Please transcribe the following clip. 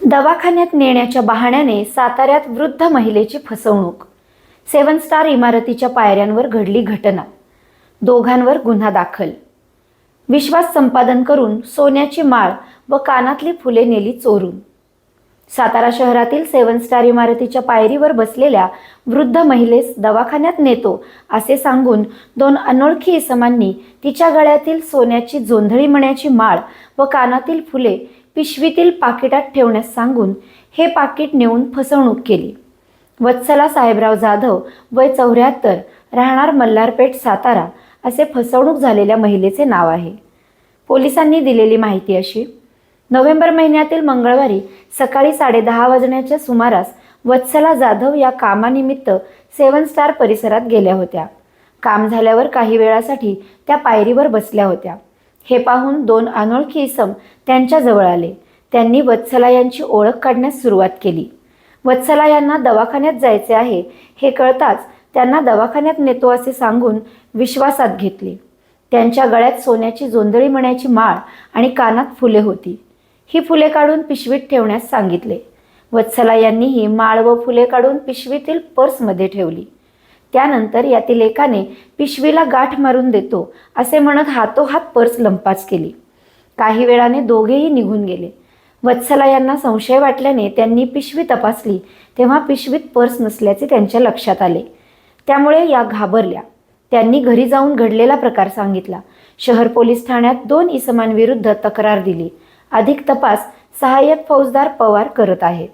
दवाखान्यात नेण्याच्या बहाण्याने साताऱ्यात वृद्ध महिलेची फसवणूक. सेवन स्टार इमारतीच्या पायऱ्यांवर घडली घटना. दोघांवर गुन्हा दाखल. विश्वास संपादन करून सोन्याची माळ व कानातली फुले नेली चोरून. सातारा शहरातील सेवन स्टार इमारतीच्या पायरीवर बसलेल्या वृद्ध महिलेस दवाखान्यात नेतो असे सांगून दोन अनोळखी इसमांनी तिच्या गळ्यातील सोन्याची जोंधळी मण्याची माळ व कानातील फुले पिशवीतील पाकिटात ठेवण्यास सांगून हे पाकिट नेऊन फसवणूक केली. वत्सला साहेबराव जाधव वय चौऱ्याहत्तर राहणार मल्हारपेठ सातारा असे फसवणूक झालेल्या महिलेचे नाव आहे. पोलिसांनी दिलेली माहिती अशी. नोव्हेंबर महिन्यातील मंगळवारी सकाळी साडेदहा वाजण्याच्या सुमारास वत्सला जाधव या कामानिमित्त सेवन स्टार परिसरात गेल्या होत्या. काम झाल्यावर काही वेळासाठी त्या पायरीवर बसल्या होत्या. हे पाहून दोन अनोळखी इसम त्यांच्याजवळ आले. त्यांनी वत्सला यांची ओळख काढण्यास सुरुवात केली. वत्सला यांना दवाखान्यात जायचे आहे हे कळताच त्यांना दवाखान्यात नेतो असे सांगून विश्वासात घेतले. त्यांच्या गळ्यात सोन्याची जोंधळी म्हणायची माळ आणि कानात फुले होती. ही फुले काढून पिशवीत ठेवण्यास सांगितले. वत्सला यांनीही माळ व फुले काढून पिशवीतील पर्समध्ये ठेवली. त्यानंतर यातील एकाने पिशवीला गाठ मारून देतो असे म्हणत हातोहात पर्स लंपास केली. काही वेळाने दोघेही निघून गेले. वत्सला यांना संशय वाटल्याने त्यांनी पिशवी तपासली तेव्हा पिशवीत पर्स नसल्याचे त्यांच्या लक्षात आले. त्यामुळे या घाबरल्या. त्यांनी घरी जाऊन घडलेला प्रकार सांगितला. शहर पोलीस ठाण्यात दोन इसमांविरुद्ध तक्रार दिली. अधिक तपास सहाय्यक फौजदार पवार करत आहेत.